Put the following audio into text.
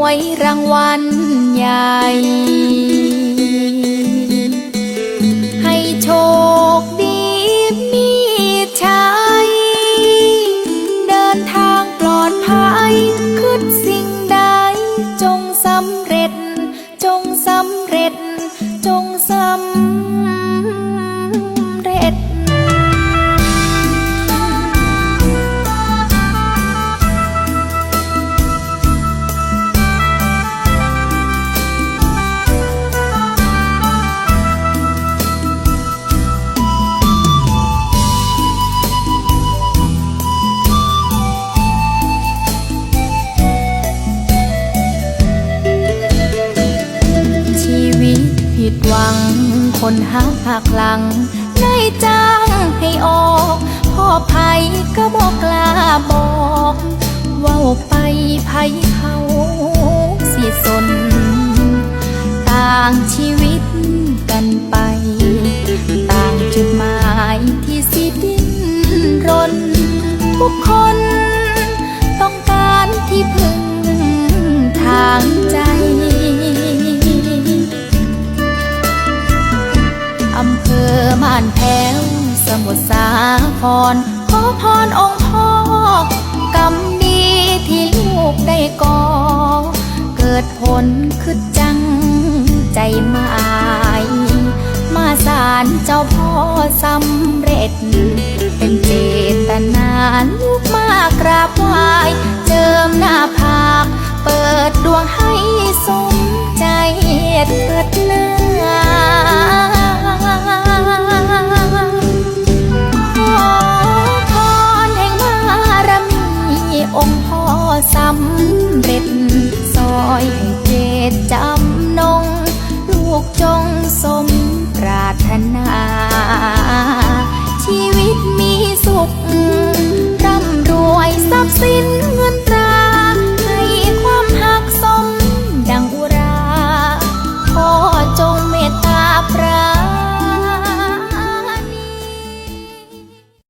วยรางวัลใหญ่ ให้โชคดีมีชัยเดินทางปลอดภัยคิดสิ่งใด จงสำเร็จ จงสำเร็จ จงสำ หวังคนหักหักหลังนายจ้างให้ออก พ่อภัยก็บอกกล้าบอกว่าไปภัยเขาสิสน ต่างชีวิต ม่านแพ้ว สมุทรสาคร ขอพรองค์พ่อกำดีที่ลูกได้ก่อ เกิดผลคือจังใจหมายมาสารเจ้าพ่อสำเร็จ เป็นเจตนาลูกมากราบไหว้เจิมหน้าผาก เปิดดวงให้ำเร็จซอยให้เจตจำนง ลูกจงสมปรารถนา ชีวิตมีสุข ร่ำรวยทรัพย์สิน